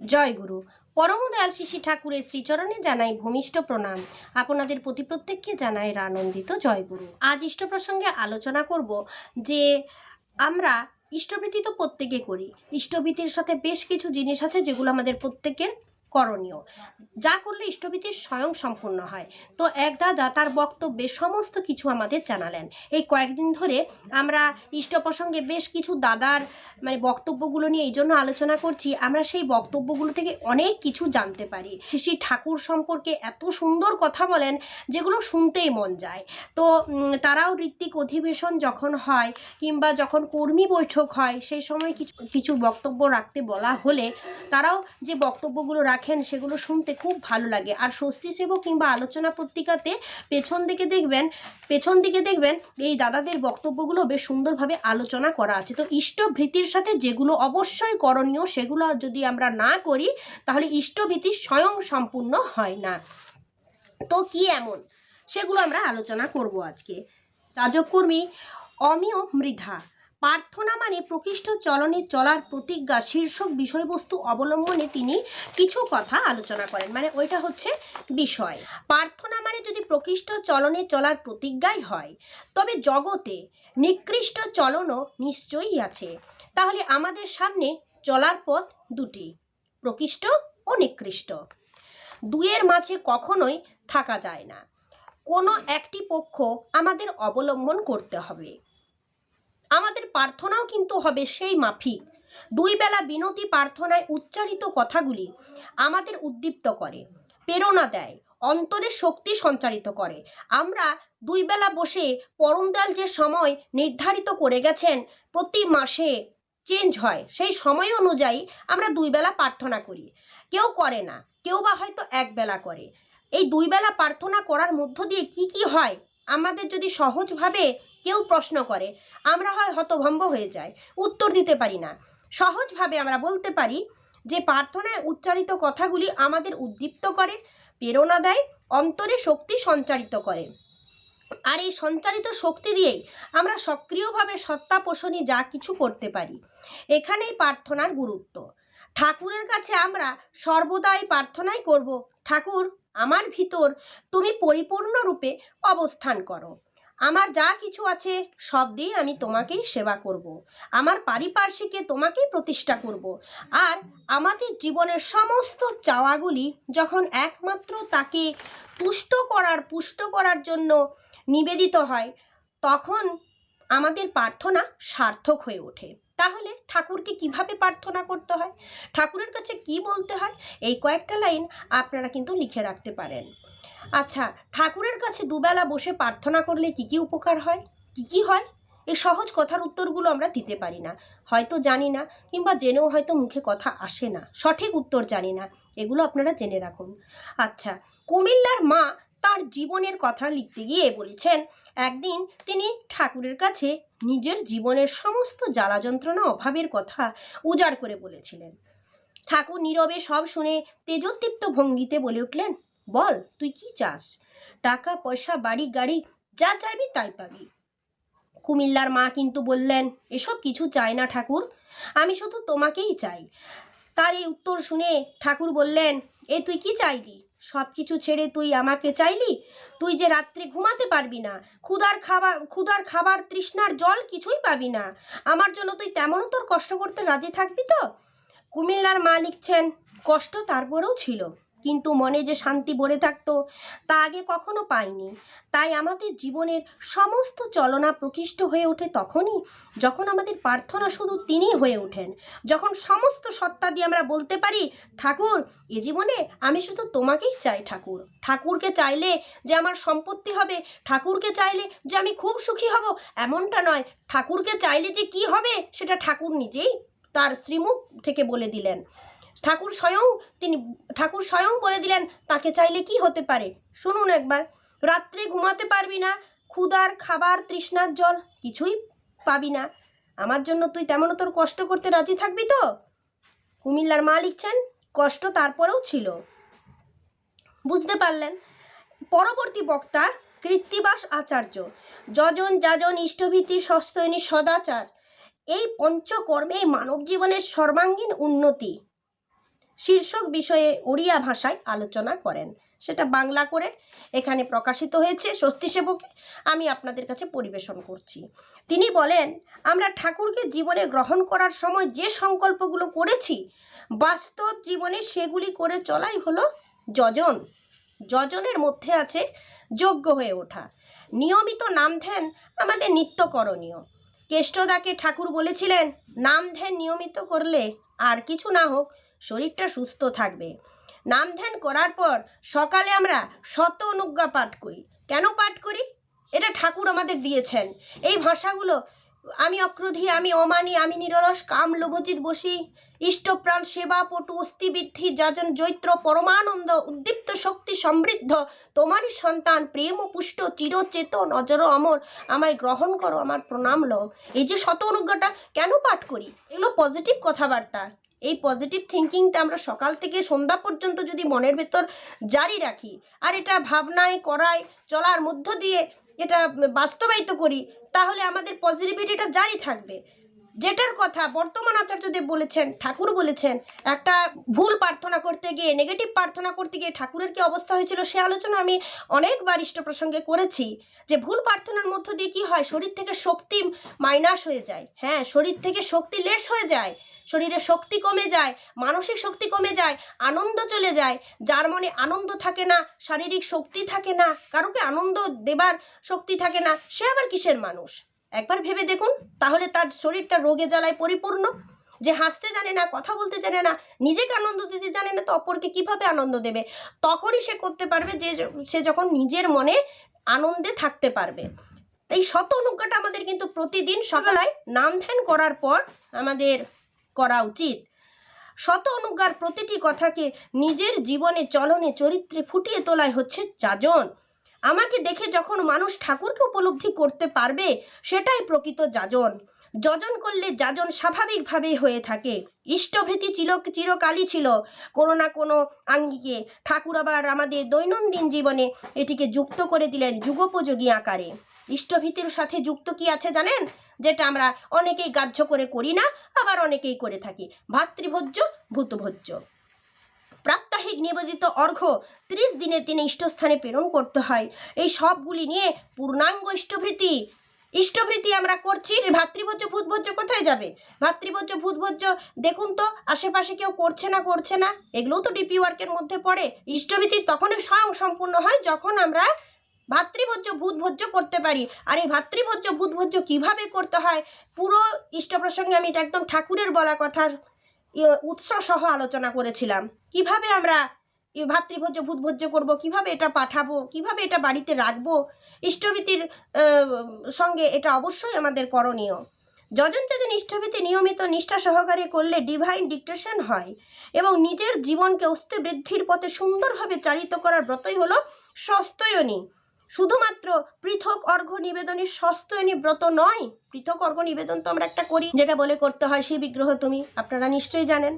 জয় গুরু। পরম দয়াল শিশি ঠাকুরের শ্রীচরণে জানাই ভূমিষ্ঠ প্রণাম। আপনাদের প্রতি প্রত্যেককে জানাই আনন্দিত জয় গুরু। আজ ইষ্ট প্রসঙ্গে আলোচনা করব যে আমরা ইষ্টবৃত্তি তো প্রত্যেকে করি। ইষ্টবৃত্তির সাথে বেশ কিছু জিনিস আছে যেগুলো আমাদের প্রত্যেকের করণীয়। যা করলে ইষ্টবৃত্তি স্বয়ং সম্পূর্ণ হয়। তো এক দাদা তার বক্তব্যে সমস্ত কিছু আমাদের জানালেন। এই কয়েকদিন ধরে আমরা ইষ্ট প্রসঙ্গে বেশ কিছু দাদার মানে বক্তব্যগুলো নিয়ে এই জন্য আলোচনা করছি। আমরা সেই বক্তব্যগুলো থেকে অনেক কিছু জানতে পারি। শিশি ঠাকুর সম্পর্কে এত সুন্দর কথা বলেন যেগুলো শুনতেই মন যায়। তো তারাও ঋত্বিক অধিবেশন যখন হয় কিংবা যখন কর্মী বৈঠক হয় সেই সময় কিছু কিছু বক্তব্য রাখতে বলা হলে তারাও যে বক্তব্যগুলো রাখেন, সেগুলো শুনতে খুব ভালো লাগে। আর স্বস্তি সেবক কিংবা আলোচনা পত্রিকাতে পেছন দিকে দেখবেন, পেছন দিকে দেখবেন, এই দাদাদের বক্তব্যগুলো বেশ সুন্দরভাবে আলোচনা করা আছে। তো ইষ্টভৃতির সাথে যেগুলো অবশ্যই করণীয়, সেগুলো যদি আমরা না করি, তাহলে ইষ্টভীতি স্বয়ং সম্পূর্ণ হয় না। তো কি এমন? সেগুলো আমরা আলোচনা করব আজকে। যাজককর্মী অমিয় মৃধা প্রার্থনা মানে প্রকৃষ্ট চলনে চলার প্রতিজ্ঞা, শীর্ষক বিষয়বস্তু অবলম্বনে তিনি কিছু কথা আলোচনা করেন। মানে ওইটা হচ্ছে বিষয়। প্রার্থনা মানে যদি প্রকৃষ্ট চলনে চলার প্রতিজ্ঞাই হয়, তবে জগতে নিকৃষ্ট চলনও নিশ্চয়ই আছে। তাহলে আমাদের সামনে চলার পথ দুটি, প্রকৃষ্ট ও নিকৃষ্ট। দুয়ের মাঝে কখনোই থাকা যায় না। কোনো একটি পক্ষ আমাদের অবলম্বন করতে হবে। আমাদের প্রার্থনাও কিন্তু হবে সেই মাফিক। দুই বেলা বিনতি প্রার্থনায় উচ্চারিত কথাগুলি আমাদের উদ্দীপ্ত করে, প্রেরণা দেয়, অন্তরে শক্তি সঞ্চারিত করে। আমরা দুই বেলা বসে পরমদাল যে সময় নির্ধারিত করে গেছেন প্রতি মাসে চেঞ্জ হয়, সেই সময় অনুযায়ী আমরা দুই বেলা প্রার্থনা করি। কেউ করে না, কেউ বা হয়তো এক বেলা করে। এই দুই বেলা প্রার্থনা করার মধ্য দিয়ে কি কি হয়? আমাদের যদি সহজভাবে কেউ প্রশ্ন করে, আমরা হয় হতভম্ব হয়ে যাই, উত্তর দিতে পারি না। সহজভাবে আমরা বলতে পারি যে প্রার্থনায় উচ্চারিত কথাগুলি আমাদের উদ্দীপ্ত করে, প্রেরণা দেয়, অন্তরে শক্তি সঞ্চারিত করে। আর এই সঞ্চারিত শক্তি দিয়েই আমরা সক্রিয়ভাবে সত্তা পোষণে যা কিছু করতে পারি, এখানেই প্রার্থনার গুরুত্ব। ঠাকুরের কাছে আমরা সর্বদাই প্রার্থনাই করব, ঠাকুর, আমার ভিতর তুমি পরিপূর্ণরূপে অবস্থান করো। আমার যা কিছু আছে, সব দিয়ে আমি তোমাকেই সেবা করব। আমার পারিপার্শ্বিকে তোমাকেই প্রতিষ্ঠা করব। আর আমাদের জীবনের সমস্ত চাওয়াগুলি যখন একমাত্র তাকে পুষ্ট করার পুষ্ট করার জন্য নিবেদিত হয়, তখন আমাদের প্রার্থনা সার্থক হয়ে ওঠে। তাহলে ঠাকুরকে কীভাবে প্রার্থনা করতে হয়? ঠাকুরের কাছে কি বলতে হয়? এই কয়েকটা লাইন আপনারা কিন্তু লিখে রাখতে পারেন। আচ্ছা ঠাকুরের কাছে দুবেলা বসে প্রার্থনা করলে কি কি উপকার হয়? কি কি হয়? এই সহজ কথার উত্তরগুলো আমরা দিতে পারি না। হয়তো জানি না, কিংবা জেনেও হয়তো মুখে কথা আসে না। সঠিক উত্তর জানি না। এগুলো আপনারা জেনে রাখুন। আচ্ছা কুমিল্লার মা তার জীবনের কথা লিখতে গিয়ে বলেছেন, একদিন তিনি ঠাকুরের কাছে নিজের জীবনের সমস্ত জ্বালা যন্ত্রণা, অভাবের কথা উজাড় করে বলেছিলেন। ঠাকুর নীরবে সব শুনে তেজোদ্দীপ্ত ভঙ্গিতে বলে উঠলেন, বল, তুই কি চাস? টাকা, পয়সা, বাড়ি, গাড়ি, যা চাইবি তাই পাবি। কুমিল্লার মা কিন্তু বললেন, এসব কিছু চাই না ঠাকুর, আমি শুধু তোমাকেই চাই। তার এই উত্তর শুনে ঠাকুর বললেন, এ তুই কি চাইলি? সব কিছু ছেড়ে তুই আমাকে চাইলি? তুই যে রাত্রে ঘুমাতে পারবি না, ক্ষুধার খাবার ক্ষুধার খাবার, তৃষ্ণার জল কিছুই পাবি না। আমার জন্য তুই তেমনও তোর কষ্ট করতে রাজি থাকবি তো? কুমিল্লার মা লিখছেন কষ্ট তারপরেও ছিল। কিন্তু মনে যে শান্তি ভরে থাকতো, তা আগে কখনো পাইনি। তাই আমাদের জীবনের সমস্ত চলনা প্রকৃষ্ট হয়ে ওঠে তখনই যখন আমাদের প্রার্থনা শুধু তিনিই হয়ে ওঠেন। যখন সমস্ত সত্তা দিয়ে আমরা বলতে পারি, ঠাকুর, এ জীবনে আমি শুধু তোমাকেই চাই ঠাকুর। ঠাকুরকে চাইলে যে আমার সম্পত্তি হবে, ঠাকুরকে চাইলে যে আমি খুব সুখী হব, এমনটা নয়। ঠাকুরকে চাইলে যে কি হবে, সেটা ঠাকুর নিজেই তার শ্রীমুখ থেকে বলে দিলেন। ঠাকুর স্বয়ং তিনি, ঠাকুর স্বয়ং বলে দিলেন, তাকে চাইলে কি হতে পারে? শুনুন একবার। রাত্রে ঘুমাতে পারবি না, ক্ষুধার খাবার, তৃষ্ণার জল, কিছুই পাবি না। আমার জন্য তুই তেমনও তোর কষ্ট করতে রাজি থাকবি তো? কুমিল্লার মা লিখছেন, কষ্ট তারপরেও ছিল। বুঝতে পারলেন। পরবর্তী বক্তা, কৃত্তিবাস আচার্য। যজন যাজন ইষ্টভীতি সস্তয়নী সদাচার। এই পঞ্চকর্মে মানব জীবনের সর্বাঙ্গীন উন্নতি। শীর্ষক বিষয়ে ওড়িয়া ভাষায় আলোচনা করেন। সেটা বাংলা করে এখানে প্রকাশিত হয়েছে স্বস্তি সেবকে। আমি আপনাদের কাছে পরিবেশন করছি। তিনি বলেন, আমরা ঠাকুরকে জীবনে গ্রহণ করার সময় যে সংকল্পগুলো করেছি, বাস্তব জীবনে সেগুলি করে চলাই হলো যজন। যজনের মধ্যে আছে যোগ্য হয়ে ওঠা। নিয়মিত নাম ধ্যান আমাদের নিত্য করণীয়। কেষ্টদাকে ঠাকুর বলেছিলেন, নাম ধ্যান নিয়মিত করলে আর কিছু না হোক শরীরটা সুস্থ থাকবে। নাম ধ্যান করার পর সকালে আমরা শত অনুজ্ঞা পাঠ করি। কেন পাঠ করি? এটা ঠাকুর আমাদের দিয়েছেন। এই ভাষাগুলো, আমি অক্রোধী, আমি অমানি, আমি নিরলস, কাম লোভজিৎ বসি, ইষ্টপ্রাণ সেবা পটু অস্থিবৃদ্ধি, যাজন, জৈত্র, পরমানন্দ, উদ্দীপ্ত শক্তি, সমৃদ্ধ, তোমারই সন্তান, প্রেম ও পুষ্ট চিরচেতন অজর অমর, আমায় গ্রহণ করো, আমার প্রণাম লও। এই যে শত অনুজ্ঞাটা কেন পাঠ করি? এগুলো পজিটিভ কথাবার্তা। এই পজিটিভ থিঙ্কিংটা আমরা সকাল থেকে সন্ধ্যা পর্যন্ত যদি মনের ভেতর জারি রাখি, আর এটা ভাবনায়, করায়, চলার মধ্য দিয়ে এটা বাস্তবায়িত করি, তাহলে আমাদের পজিটিভিটিটা জারি থাকবে। যেটার কথা বর্তমান আচার্যদেব বলেছেন, ঠাকুর বলেছেন, একটা ভুল প্রার্থনা করতে গিয়ে নেগেটিভ প্রার্থনা করতে গিয়ে ঠাকুরের কি অবস্থা হয়েছিল সে আলোচনা আমি অনেকবার ইষ্ট প্রসঙ্গে করেছি, যে ভুল প্রার্থনার মধ্য দিয়ে কি হয়? শরীর থেকে শক্তি মাইনাস হয়ে যায়। হ্যাঁ শরীর থেকে শক্তি লেস হয়ে যায়, শরীরে শক্তি কমে যায়, মানসিক শক্তি কমে যায়, আনন্দ চলে যায়, যার মনে আনন্দ থাকে না, শারীরিক শক্তি থাকে না, কারোকে আনন্দ দেবার শক্তি থাকে না, সে আবার কিসের মানুষ? একবার ভেবে দেখুন, তাহলে তার শরীরটা রোগে জ্বালায় পরিপূর্ণ। যে হাসতে জানে না, কথা বলতে জানে না, নিজেকে আনন্দ দিতে জানে না, তো অপরকে কীভাবে আনন্দ দেবে? তখনই সে করতে পারবে যে, সে যখন নিজের মনে আনন্দে থাকতে পারবে। এই শত অনুজ্ঞাটা আমাদের কিন্তু প্রতিদিন সকালায় নাম ধ্যান করার পর আমাদের করা উচিত। শত অনুজ্ঞার প্রতিটি কথাকে নিজের জীবনে, চলনে, চরিত্রে ফুটিয়ে তোলাই হচ্ছে যাজন আমাকে দেখে যখন মানুষ ঠাকুরকে উপলব্ধি করতে পারবে, সেটাই প্রকৃত যাজন। যজন করলে যাজন স্বাভাবিকভাবেই হয়ে থাকে। ইষ্টভৃতি চির চিরকালই ছিল। কোনো না কোনো আঙ্গিকে ঠাকুর আবার আমাদের দৈনন্দিন জীবনে এটিকে যুক্ত করে দিলেন যুগোপযোগী আকারে। ইষ্টভীতির সাথে যুক্ত কি আছে জানেন? যেটা আমরা অনেকেই গ্রাহ্য করে করি না, আবার অনেকেই করে থাকি। ভাতৃভোজ্য, ভূতভোজ্য। প্রাত্যহিক নিবেদিত অর্ঘ্য ত্রিশ দিনে তিনি ইষ্টস্থানে প্রেরণ করতে হয়। এই সবগুলি নিয়ে পূর্ণাঙ্গ ইষ্টভৃতি। ইষ্টভৃতি আমরা করছি ভাতৃভোজ্য ভূতভোজ্য কোথায় যাবে? ভাতৃভোজ্য ভূতভোজ্য দেখুন তো আশেপাশে কেউ করছে না করছে না এগুলোও তো ডিপি ওয়ার্কের মধ্যে পড়ে। ইষ্টভৃতি তখনই স্বয়ং সম্পূর্ণ হয় যখন আমরা ভাতৃভোজ্য ভূতভোজ্য করতে পারি। আর এই ভাতৃভোজ্য ভূতভোজ্য কীভাবে করতে হয়? পুরো ইষ্ট প্রসঙ্গে আমি এটা একদম ঠাকুরের বলা ইয়ে, উৎস সহ আলোচনা করেছিলাম। কীভাবে আমরা ভাতৃভোজ্য, ভূতভোজ্য করব? কীভাবে এটা পাঠাবো? কীভাবে এটা বাড়িতে রাখব? ইষ্টভীতির সঙ্গে এটা অবশ্যই আমাদের করণীয়। যজন যজন ইষ্টভীতি নিয়মিত নিষ্ঠা সহকারে করলে ডিভাইন ডিকটেশন হয় এবং নিজের জীবনকে অস্তি বৃদ্ধির পথে সুন্দরভাবে চালিত করার ব্রতই হলো সস্তয়নী শুধুমাত্র পৃথক অর্ঘ্য নিবেদনের সস্তয়নী ব্রত নয়, পৃথক অর্ঘ্য নিবেদন তো আমরা একটা করি, যেটা বলে করতে হয় সেই বিগ্রহ তুমি, আপনারা নিশ্চয়ই জানেন।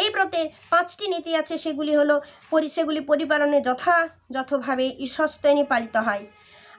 এই ব্রতের পাঁচটি নীতি আছে, সেগুলি হলো সেগুলি পরিপালনে যথাযথভাবে ঈশ্বস্তয়নী পালিত হয়।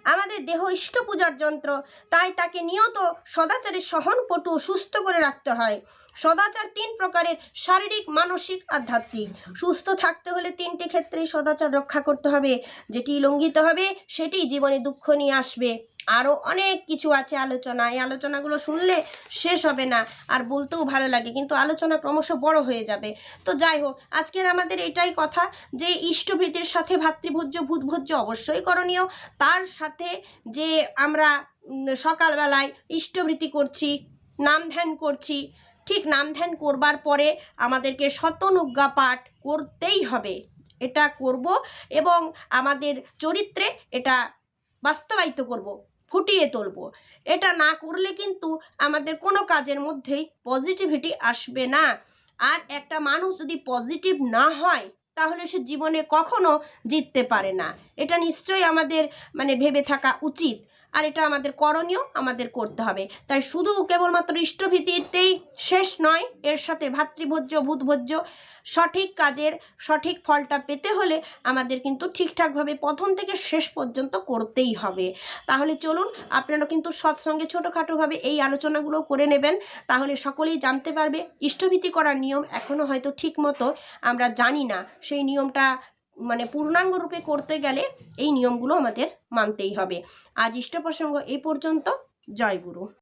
আমাদের দেহ ইষ্ট পূজার যন্ত্র। তাই তাকে নিয়ত সদাচারের সহনপটু সুস্থ করে রাখতে হয়। সদাচার তিন প্রকারের শারীরিক, মানসিক, আধ্যাত্মিক। সুস্থ থাকতে হলে তিনটি ক্ষেত্রেই সদাচার রক্ষা করতে হবে। যেটি লঙ্ঘিত হবে, সেটি জীবনে দুঃখ নিয়ে আসবে। আরও অনেক কিছু আছে আলোচনা। এই আলোচনাগুলো শুনলে শেষ হবে না, আর বলতেও ভালো লাগে, কিন্তু আলোচনা ক্রমশ বড় হয়ে যাবে। তো যাই হোক, আজকের আমাদের এটাই কথা যে ইষ্টভীতির সাথে ভাতৃভোজ্য, ভূতভোজ্য অবশ্যই করণীয়। তার সাথে যে আমরা সকালবেলায় ইষ্টভৃতি করছি, নাম ধ্যান করছি, ঠিক নাম ধ্যান করবার পরে আমাদেরকে শতনুজ্ঞা পাঠ করতেই হবে। এটা করব এবং আমাদের চরিত্রে এটা বাস্তবায়িত করব। ফুটিয়ে তুলব। এটা না করলে কিন্তু আমাদের কোনো কাজের মধ্যেই পজিটিভিটি আসবে না। আর একটা মানুষ যদি পজিটিভ না হয়, তাহলে সে জীবনে কখনো জিততে পারে না। এটা নিশ্চয়ই আমাদের মানে ভেবে থাকা উচিত। আর এটা আমাদের করণীয়, আমাদের করতে হবে। তাই শুধু কেবলমাত্র ইষ্টভীতিতেই শেষ নয়, এর সাথে ভাতৃভোজ্য, ভূতভোজ্য, সঠিক কাজের সঠিক ফলটা পেতে হলে আমাদের কিন্তু ঠিকঠাকভাবে প্রথম থেকে শেষ পর্যন্ত করতেই হবে। তাহলে চলুন আপনারা কিন্তু সৎসঙ্গে ছোটোখাটোভাবে এই আলোচনাগুলো করে নেবেন। তাহলে সকলেই জানতে পারবে, ইষ্টভীতি করার নিয়ম এখনও হয়তো ঠিক মতো আমরা জানি না। সেই নিয়মটা মানে পূর্ণাঙ্গ রূপে করতে গেলে এই নিয়মগুলো আমাদের মানতেই হবে। আজ ইষ্ট প্রসঙ্গ এই পর্যন্ত। জয় গুরু।